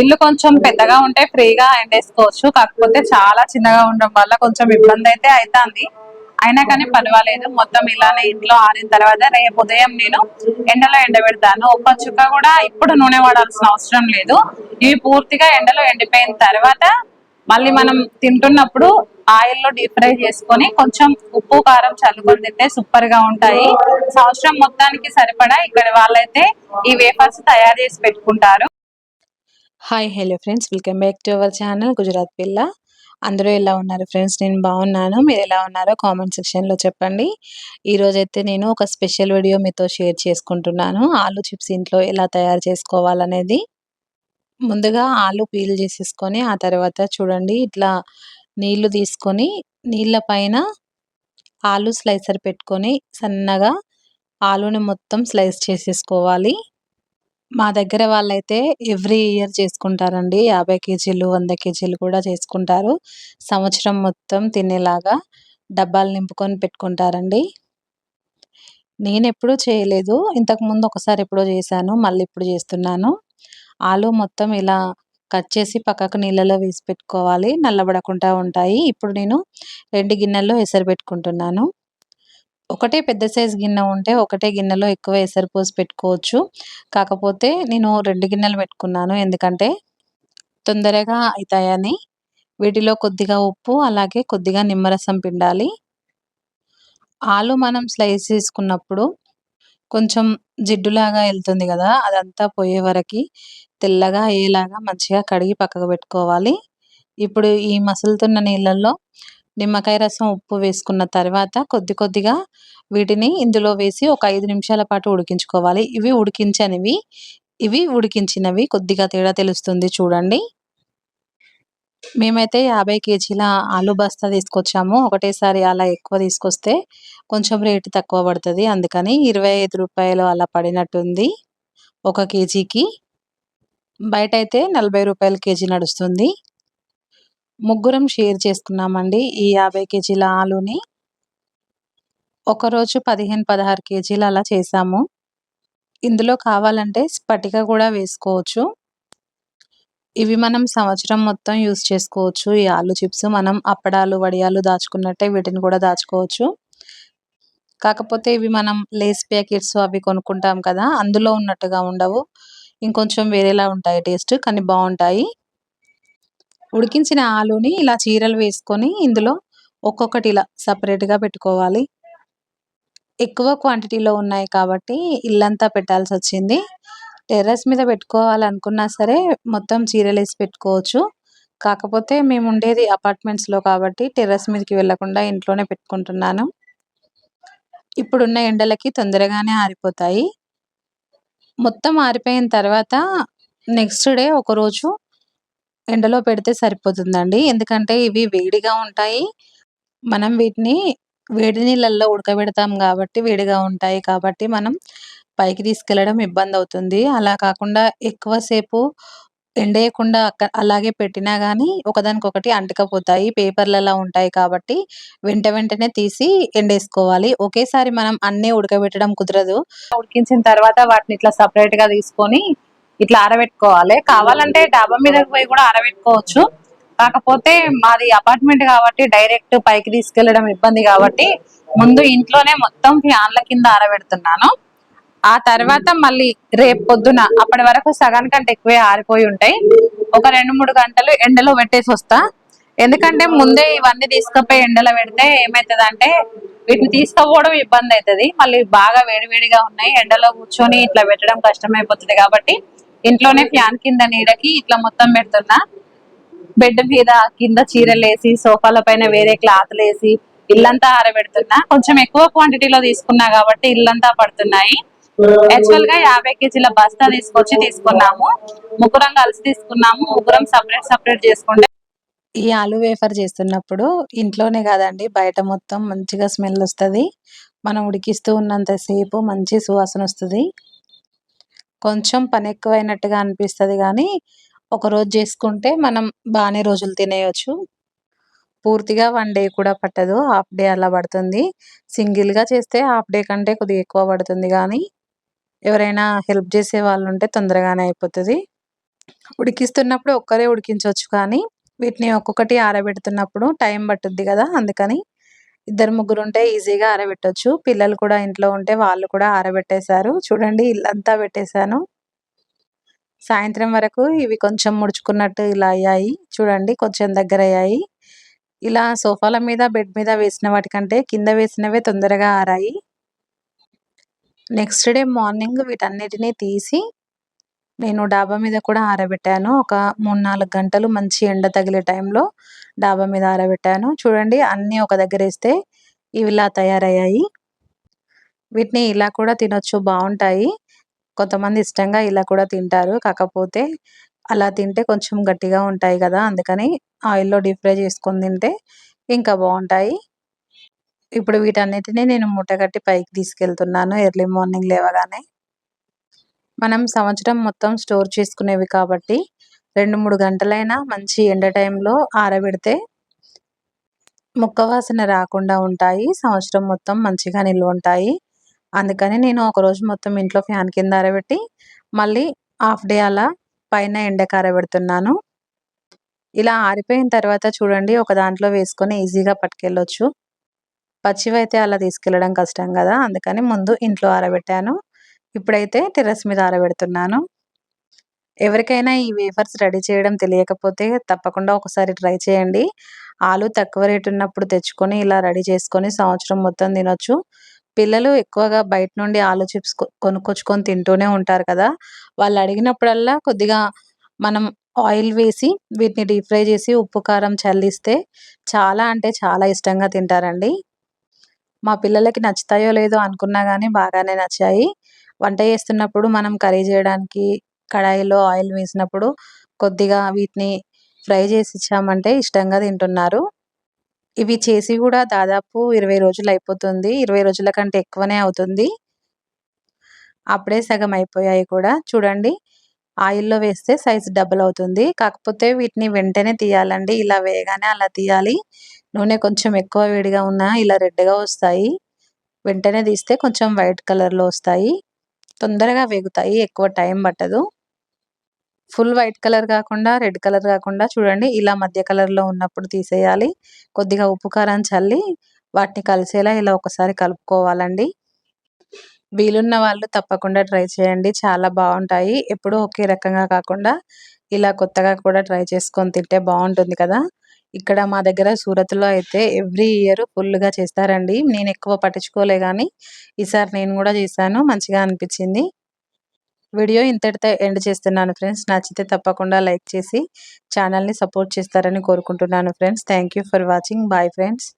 ఇల్లు కొంచెం పెద్దగా ఉంటే ఫ్రీగా ఎండేసుకోవచ్చు. కాకపోతే చాలా చిన్నగా ఉండడం వల్ల కొంచెం ఇబ్బంది అయితే అవుతుంది అయినా కానీ పర్వాలేదు. మొత్తం ఇలానే ఇంట్లో ఆరిన తర్వాత రేపు ఉదయం నేను ఎండలో ఎండబెడతాను. ఒక్క చుక్క కూడా ఇప్పుడు నూనె వాడాల్సిన అవసరం లేదు. ఇవి పూర్తిగా ఎండలో ఎండిపోయిన తర్వాత మళ్ళీ మనం తింటున్నప్పుడు ఆయిల్లో డీప్ ఫ్రై చేసుకొని కొంచెం ఉప్పు కారం చల్లుకొని తింటే సూపర్గా ఉంటాయి. సంవత్సరం మొత్తానికి సరిపడా. ఇక్కడ వాళ్ళైతే ఈ వేఫర్స్ తయారు చేసి పెట్టుకుంటారు. Hi hello friends welcome back to our channel Gujarat పిల్ల అందరూ ఎలా ఉన్నారు ఫ్రెండ్స్ నేను బాగున్నాను. మీరు ఎలా ఉన్నారో కామెంట్ సెక్షన్లో చెప్పండి. ఈరోజైతే నేను ఒక స్పెషల్ వీడియో మీతో షేర్ చేసుకుంటున్నాను. ఆలు చిప్స్ ఇంట్లో ఎలా తయారు చేసుకోవాలనేది. ముందుగా ఆలు పీల్ చేసేసుకొని ఆ తర్వాత చూడండి ఇట్లా నీళ్ళు తీసుకొని నీళ్ళ పైన ఆలు స్లైసర్ పెట్టుకొని సన్నగా ఆలుని మొత్తం స్లైస్ చేసేసుకోవాలి. మా దగ్గర వాళ్ళైతే ఎవ్రీ ఇయర్ చేసుకుంటారండి. యాభై కేజీలు వంద కేజీలు కూడా చేసుకుంటారు. సంవత్సరం మొత్తం తినేలాగా డబ్బాలు నింపుకొని పెట్టుకుంటారండి. నేను ఎప్పుడూ చేయలేదు ఇంతకుముందు ఒకసారి ఎప్పుడో చేశాను మళ్ళీ ఇప్పుడు చేస్తున్నాను. ఆలు మొత్తం ఇలా కట్ చేసి పక్కకు నీళ్ళలో వేసి పెట్టుకోవాలి. నల్లబడకుండా ఉంటాయి. ఇప్పుడు నేను రెండు గిన్నెల్లో ఎసరు పెట్టుకుంటున్నాను. ఒకటే పెద్ద సైజ్ గిన్నె ఉంటే ఒకటే గిన్నెలో ఎక్కువ ఎసరు పోసి పెట్టుకోవచ్చు. కాకపోతే నేను రెండు గిన్నెలు పెట్టుకున్నాను. ఎందుకంటే తొందరగా అవుతాయని వీటిలో కొద్దిగా ఉప్పు అలాగే కొద్దిగా నిమ్మరసం పిండాలి. ఆలు మనం స్లైస్ చేసుకున్నప్పుడు కొంచెం జిడ్డులాగా వెళ్తుంది కదా అదంతా పోయే వరకు తెల్లగా అయ్యేలాగా మంచిగా కడిగి పక్కకు పెట్టుకోవాలి. ఇప్పుడు ఈ మసులుతున్న నీళ్ళల్లో నిమ్మకాయ రసం ఉప్పు వేసుకున్న తర్వాత కొద్ది కొద్దిగా వీటిని ఇందులో వేసి ఒక ఐదు నిమిషాల పాటు ఉడికించుకోవాలి. ఇవి ఉడికించనివి ఇవి ఉడికించినవి కొద్దిగా తేడా తెలుస్తుంది చూడండి. మేమైతే యాభై కేజీల ఆలు బస్తా తీసుకొచ్చాము. ఒకటేసారి అలా ఎక్కువ తీసుకొస్తే కొంచెం రేటు తక్కువ పడుతుంది. అందుకని ఇరవై ఐదు రూపాయలు అలా పడినట్టుంది ఒక కేజీకి. బయట అయితే నలభై రూపాయల కేజీ నడుస్తుంది. ముగ్గురం షేర్ చేసుకున్నామండి ఈ యాభై కేజీల ఆలుని. ఒకరోజు పదిహేను పదహారు కేజీలు అలా చేసాము. ఇందులో కావాలంటే స్పటిక కూడా వేసుకోవచ్చు. ఇవి మనం సంవత్సరం మొత్తం యూస్ చేసుకోవచ్చు. ఈ ఆలు చిప్స్ మనం అప్పడాలు వడియాలు దాచుకున్నట్టే వీటిని కూడా దాచుకోవచ్చు. కాకపోతే ఇవి మనం లేస్ ప్యాకెట్స్ అవి కొనుక్కుంటాం కదా అందులో ఉన్నట్టుగా ఉండవు. ఇంకొంచెం వేరేలా ఉంటాయి టేస్ట్ కానీ బాగుంటాయి. ఉడికించిన ఆలుని ఇలా చీరలు వేసుకొని ఇందులో ఒక్కొక్కటి ఇలా సపరేట్గా పెట్టుకోవాలి. ఎక్కువ క్వాంటిటీలో ఉన్నాయి కాబట్టి ఇల్లంతా పెట్టాల్సి వచ్చింది. టెర్రస్ మీద పెట్టుకోవాలనుకున్నా సరే మొత్తం చీరలు వేసి పెట్టుకోవచ్చు. కాకపోతే మేము ఉండేది అపార్ట్మెంట్స్లో కాబట్టి టెర్రస్ మీదకి వెళ్ళకుండా ఇంట్లోనే పెట్టుకుంటున్నాను. ఇప్పుడున్న ఎండలకి తొందరగానే ఆరిపోతాయి. మొత్తం ఆరిపోయిన తర్వాత నెక్స్ట్ డే ఒకరోజు ఎండలో పెడితే సరిపోతుందండి. ఎందుకంటే ఇవి వేడిగా ఉంటాయి. మనం వీటిని వేడి నీళ్ళల్లో ఉడకబెడతాం కాబట్టి వేడిగా ఉంటాయి. కాబట్టి మనం పైకి తీసుకెళ్ళడం ఇబ్బంది అవుతుంది. అలా కాకుండా ఎక్కువసేపు ఎండేయకుండా అక్క అలాగే పెట్టినా కానీ ఒకదానికొకటి అంటుకపోతాయి. పేపర్లలో ఉంటాయి కాబట్టి వెంట వెంటనే తీసి ఎండేసుకోవాలి. ఒకేసారి మనం అన్నీ ఉడకబెట్టడం కుదరదు. ఉడికించిన తర్వాత వాటిని ఇట్లా సపరేట్గా తీసుకొని ఇట్లా ఆరబెట్టుకోవాలి కావాలంటే డాబా మీదకి పోయి కూడా ఆరబెట్టుకోవచ్చు కాకపోతే మాది అపార్ట్మెంట్ కాబట్టి డైరెక్ట్ పైకి తీసుకెళ్ళడం ఇబ్బంది కాబట్టి ముందు ఇంట్లోనే మొత్తం ఫ్యాన్ల కింద ఆరబెడుతున్నాను ఆ తర్వాత మళ్ళీ రేపు పొద్దున అప్పటి వరకు సగానికంటే ఎక్కువే ఆరిపోయి ఉంటాయి. ఒక రెండు మూడు గంటలు ఎండలో పెట్టేసి వస్తా. ఎందుకంటే ముందే ఇవన్నీ తీసుకుపోయి ఎండలో పెడితే ఏమైతుంది అంటే వీటిని తీసుకుపోవడం ఇబ్బంది అవుతుంది మళ్ళీ బాగా వేడివేడిగా ఉన్నాయి. ఎండలో కూర్చొని ఇట్లా పెట్టడం కష్టమైపోతుంది కాబట్టి ఇంట్లోనే ఫ్యాన్ కింద నీడకి ఇట్లా మొత్తం పెడుతున్నా. బెడ్ మీద కింద చీరలు వేసి సోఫాల పైన వేరే క్లాత్లు వేసి ఇల్లంతా ఆరబెడుతున్నా. కొంచెం ఎక్కువ క్వాంటిటీలో తీసుకున్నా కాబట్టి ఇల్లంతా పడుతున్నాయి. యాక్చువల్గా యాభై కేజీల బస్తా తీసుకొచ్చి తీసుకున్నాము. ముగ్గురం కలిసి తీసుకున్నాము. ముగ్గురం సపరేట్ సపరేట్ చేసుకుంటే ఈ ఆలు వేఫర్ చేస్తున్నప్పుడు ఇంట్లోనే కాదండి బయట మొత్తం మంచిగా స్మెల్ వస్తుంది. మనం ఉడికిస్తూ ఉన్నంతసేపు మంచి సువాసన వస్తుంది. కొంచెం పని ఎక్కువైనట్టుగా అనిపిస్తుంది కానీ ఒక రోజు చేసుకుంటే మనం బాగానే రోజులు తినేయచ్చు. పూర్తిగా వన్ డే కూడా పట్టదు హాఫ్ డే అలా పడుతుంది. సింగిల్గా చేస్తే హాఫ్ డే కంటే కొద్దిగా ఎక్కువ పడుతుంది కానీ ఎవరైనా హెల్ప్ చేసే వాళ్ళు ఉంటే తొందరగానే అయిపోతుంది. ఉడికిస్తున్నప్పుడు ఒక్కరే ఉడికించవచ్చు కానీ వీటిని ఒక్కొక్కటి ఆరబెడుతున్నప్పుడు టైం పట్టుద్ది కదా అందుకని ఇద్దరు ముగ్గురు ఉంటే ఈజీగా ఆరబెట్టొచ్చు. పిల్లలు కూడా ఇంట్లో ఉంటే వాళ్ళు కూడా ఆరబెట్టేశారు. చూడండి ఇల్లంతా పెట్టేశాను. సాయంత్రం వరకు ఇవి కొంచెం ముడుచుకున్నట్టు ఇలా అయ్యాయి. చూడండి కొంచెం దగ్గర అయ్యాయి. ఇలా సోఫాల మీద బెడ్ మీద వేసిన వాటికంటే కింద వేసినవే తొందరగా ఆరాయి. నెక్స్ట్ డే మార్నింగ్ వీటన్నిటిని తీసి నేను డాబా మీద కూడా ఆరబెట్టాను. ఒక మూడు నాలుగు గంటలు మంచి ఎండ తగిలే టైంలో. డాబా మీద ఆరబెట్టాను. చూడండి అన్నీ ఒక దగ్గర వేస్తే ఇవి ఇలా తయారయ్యాయి. వీటిని ఇలా కూడా తినొచ్చు బాగుంటాయి. కొంతమంది ఇష్టంగా ఇలా కూడా తింటారు. కాకపోతే అలా తింటే కొంచెం గట్టిగా ఉంటాయి కదా అందుకని ఆయిల్లో డీప్ ఫ్రై చేసుకొని తింటే ఇంకా బాగుంటాయి. ఇప్పుడు వీటన్నిటిని నేను మూటగట్టి పైకి తీసుకెళ్తున్నాను ఎర్లీ మార్నింగ్ లేవగానే. మనం సంవత్సరం మొత్తం స్టోర్ చేసుకునేవి కాబట్టి రెండు మూడు గంటలైనా మంచి ఎండ టైంలో ఆరబెడితే ముక్క వాసన రాకుండా ఉంటాయి. సంవత్సరం మొత్తం మంచిగా నిల్వ ఉంటాయి. అందుకని నేను ఒక రోజు మొత్తం ఇంట్లో ఫ్యాన్ కింద ఆరబెట్టి మళ్ళీ హాఫ్ డే అలా పైన ఎండకు ఆరబెడుతున్నాను. ఇలా ఆరిపోయిన తర్వాత చూడండి ఒక దాంట్లో వేసుకొని ఈజీగా పట్టుకెళ్ళొచ్చు. పచ్చివైతే అలా తీసుకెళ్ళడం కష్టం కదా అందుకని ముందు ఇంట్లో ఆరబెట్టాను. ఇప్పుడైతే టెర్రస్ మీద ఆరబెడుతున్నాను. ఎవరికైనా ఈ వేఫర్స్ రెడీ చేయడం తెలియకపోతే తప్పకుండా ఒకసారి ట్రై చేయండి. ఆలు తక్కువ రేటు ఉన్నప్పుడు తెచ్చుకొని ఇలా రెడీ చేసుకొని సంవత్సరం మొత్తం తినొచ్చు. పిల్లలు ఎక్కువగా బయట నుండి ఆలు చిప్స్ కొనుక్కొచ్చుకొని తింటూనే ఉంటారు కదా. వాళ్ళు అడిగినప్పుడల్లా కొద్దిగా మనం ఆయిల్ వేసి వీటిని డీప్ ఫ్రై చేసి ఉప్పు కారం చల్లిస్తే చాలా అంటే చాలా ఇష్టంగా తింటారండి. మా పిల్లలకి నచ్చుతాయో లేదో అనుకున్నా కానీ బాగానే నచ్చాయి. వంట చేస్తున్నప్పుడు మనం కర్రీ చేయడానికి కడాయిలో ఆయిల్ వేసినప్పుడు కొద్దిగా వీటిని ఫ్రై చేసి ఇచ్చామంటే ఇష్టంగా తింటున్నారు. ఇవి చేసి కూడా దాదాపు ఇరవై రోజులు అయిపోతుంది. ఇరవై రోజుల కంటే ఎక్కువనే అవుతుంది. అప్పుడే సగం అయిపోయాయి కూడా. చూడండి ఆయిల్లో వేస్తే సైజ్ డబుల్ అవుతుంది. కాకపోతే వీటిని వెంటనే తీయాలండి. ఇలా వేయగానే అలా తీయాలి. నూనె కొంచెం ఎక్కువ వేడిగా ఉన్నా ఇలా రెడ్గా వస్తాయి. వెంటనే తీస్తే కొంచెం వైట్ కలర్లో వస్తాయి. తొందరగా వేగుతాయి. ఎక్కువ టైం పట్టదు. ఫుల్ వైట్ కలర్ కాకుండా రెడ్ కలర్ కాకుండా చూడండి. ఇలా మధ్య కలర్లో ఉన్నప్పుడు తీసేయాలి. కొద్దిగా ఉప్పు కారం చల్లి వాటిని కలిసేలా ఇలా ఒకసారి కలుపుకోవాలండి. వీలున్న వాళ్ళు తప్పకుండా ట్రై చేయండి. చాలా బాగుంటాయి. ఎప్పుడూ ఒకే రకంగా కాకుండా ఇలా కొత్తగా కూడా ట్రై చేసుకొని తింటే బాగుంటుంది కదా. ఇక్కడ మా దగ్గర సూరత్లో అయితే ఎవ్రీ ఇయర్ ఫుల్గా చేస్తారండి. నేను ఎక్కువ పట్టించుకోలే కానీ ఈసారి నేను కూడా చేశాను. మంచిగా అనిపించింది. వీడియో ఇంతటితో ఎండ్ చేస్తున్నాను ఫ్రెండ్స్. నచ్చితే తప్పకుండా లైక్ చేసి ఛానల్ని సపోర్ట్ చేస్తారని కోరుకుంటున్నాను friends. Thank for watching. Bye friends.